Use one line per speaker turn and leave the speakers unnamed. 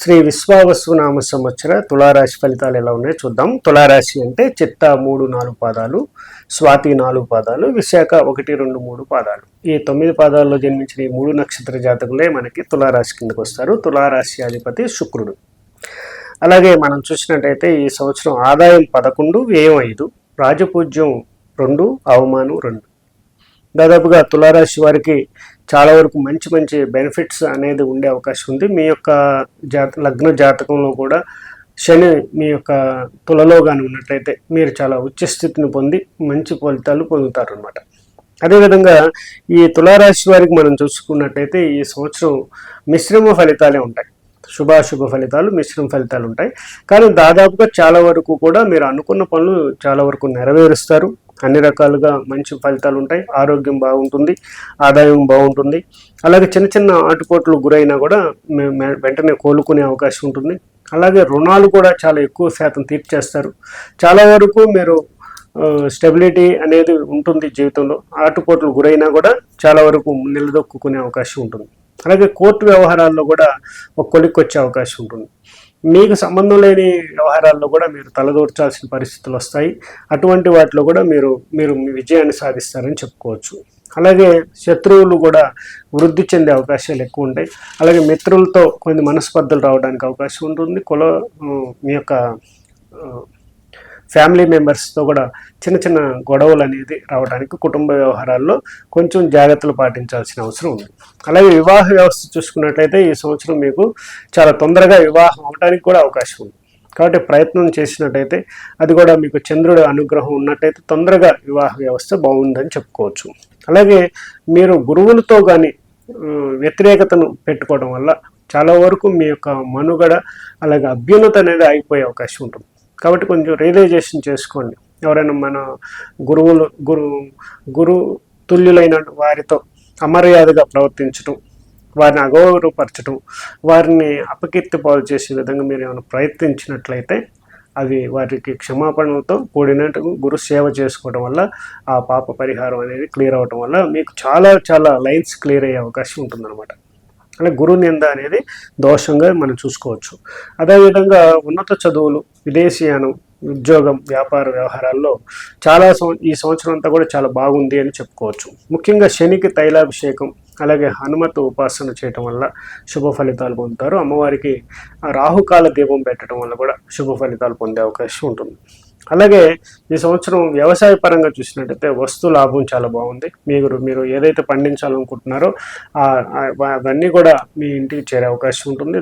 శ్రీ విశ్వావసు నామ సంవత్సర తులారాశి ఫలితాలు ఎలా ఉన్నాయో చూద్దాం. తులారాశి అంటే చిత్త మూడు నాలుగు పాదాలు స్వాతి నాలుగు పాదాలు విశాఖ ఒకటి రెండు మూడు పాదాలు. ఈ తొమ్మిది పాదాల్లో జన్మించిన ఈ మూడు నక్షత్ర జాతకులే మనకి తులారాశి కిందకు వస్తారు. తులారాశి అధిపతి శుక్రుడు. అలాగే మనం చూసినట్టయితే ఈ సంవత్సరం ఆదాయం పదకొండు వ్యయం ఐదు రాజపూజ్యం రెండు అవమానం రెండు. దాదాపుగా తులారాశి వారికి చాలా వరకు మంచి మంచి బెనిఫిట్స్ అనేది ఉండే అవకాశం ఉంది. మీ యొక్క జాత లగ్న జాతకంలో కూడా శని మీ యొక్క తులలో కానీ ఉన్నట్లయితే మీరు చాలా ఉచ్చ స్థితిని పొంది మంచి ఫలితాలు పొందుతారు అనమాట అదేవిధంగా ఈ తులారాశి వారికి మనం చూసుకున్నట్టయితే ఈ సంవత్సరం మిశ్రమ ఫలితాలే ఉంటాయి. శుభాశుభ ఫలితాలు మిశ్రమ ఫలితాలు ఉంటాయి. కానీ దాదాపుగా చాలా వరకు కూడా మీరు అనుకున్న పనులు చాలా వరకు నెరవేరుస్తారు. అన్ని రకాలుగా మంచి ఫలితాలు ఉంటాయి ఆరోగ్యం బాగుంటుంది ఆదాయం బాగుంటుంది. అలాగే చిన్న చిన్న ఆటుపోట్లు గురైనా కూడా వెంటనే కోలుకునే అవకాశం ఉంటుంది. అలాగే రుణాలు కూడా చాలా ఎక్కువ శాతం తీర్చేస్తారు. చాలా వరకు మీరు స్టెబిలిటీ అనేది ఉంటుంది జీవితంలో. ఆటుపోట్లు గురైనా కూడా చాలా వరకు నిలదొక్కునే అవకాశం ఉంటుంది. అలాగే కోర్టు వ్యవహారాల్లో కూడా ఒక కొలిక్కి వచ్చే అవకాశం ఉంటుంది. మీకు సంబంధం లేని వ్యవహారాల్లో కూడా మీరు తలదూర్చాల్సిన పరిస్థితులు వస్తాయి. అటువంటి వాటిలో కూడా మీరు మీరు మీ విజయాన్ని సాధిస్తారని చెప్పుకోవచ్చు. అలాగే శత్రువులు కూడా వృద్ధి చెందే అవకాశాలు ఎక్కువ ఉంటాయి. అలాగే మిత్రులతో కొన్ని మనస్పర్ధలు రావడానికి అవకాశం ఉంటుంది. కుల మీ యొక్క ఫ్యామిలీ మెంబర్స్తో కూడా చిన్న చిన్న గొడవలు అనేది రావడానికి కుటుంబ వ్యవహారాల్లో కొంచెం జాగ్రత్తలు పాటించాల్సిన అవసరం ఉంది. అలాగే వివాహ వ్యవస్థ చూసుకున్నట్లయితే ఈ సంవత్సరం మీకు చాలా తొందరగా వివాహం అవడానికి కూడా అవకాశం ఉంది. కాబట్టి ప్రయత్నం చేసినట్టయితే అది కూడా మీకు చంద్రుడి అనుగ్రహం ఉన్నట్టయితే తొందరగా వివాహ వ్యవస్థ బాగుందని చెప్పుకోవచ్చు. అలాగే మీరు గురువులతో కానీ వ్యతిరేకతను పెట్టుకోవడం వల్ల చాలా వరకు మీ యొక్క మనుగడ అలాగే అభ్యున్నత అనేది ఆగిపోయే అవకాశం ఉంటుంది. కాబట్టి కొంచెం రియలైజేషన్ చేసుకోండి. ఎవరైనా మన గురువులు గురు గురు తుల్యులైన వారితో అమర్యాదగా ప్రవర్తించడం వారిని అగౌరవపరచడం వారిని అపకీర్తి పాలు చేసే విధంగా మీరు ఏమైనా ప్రయత్నించినట్లయితే అవి వారికి క్షమాపణలతో కూడినట్టు గురు సేవ చేసుకోవడం వల్ల ఆ పాప పరిహారం అనేది క్లియర్ అవడం వల్ల మీకు చాలా చాలా లైన్స్ క్లియర్ అయ్యే అవకాశం ఉంటుందన్నమాట. అంటే గురు నింద అనేది దోషంగా మనం చూసుకోవచ్చు. అదేవిధంగా ఉన్నత చదువులు విదేశీయానం ఉద్యోగం వ్యాపార వ్యవహారాల్లో చాలా సం- ఈ సంవత్సరం అంతా కూడా చాలా బాగుంది అని చెప్పుకోవచ్చు. ముఖ్యంగా శనికి తైలాభిషేకం అలాగే హనుమత్ ఉపాసన చేయటం వల్ల శుభ ఫలితాలు పొందుతారు. అమ్మవారికి రాహుకాల దీపం పెట్టడం వల్ల కూడా శుభ ఫలితాలు పొందే అవకాశం ఉంటుంది. అలాగే ఈ సంవత్సరం వ్యవసాయ పరంగా చూసినట్టయితే వస్తు లాభం చాలా బాగుంది. మీరు మీరు ఏదైతే పండించాలనుకుంటున్నారో అవన్నీ కూడా మీ ఇంటికి చేరే అవకాశం ఉంటుంది.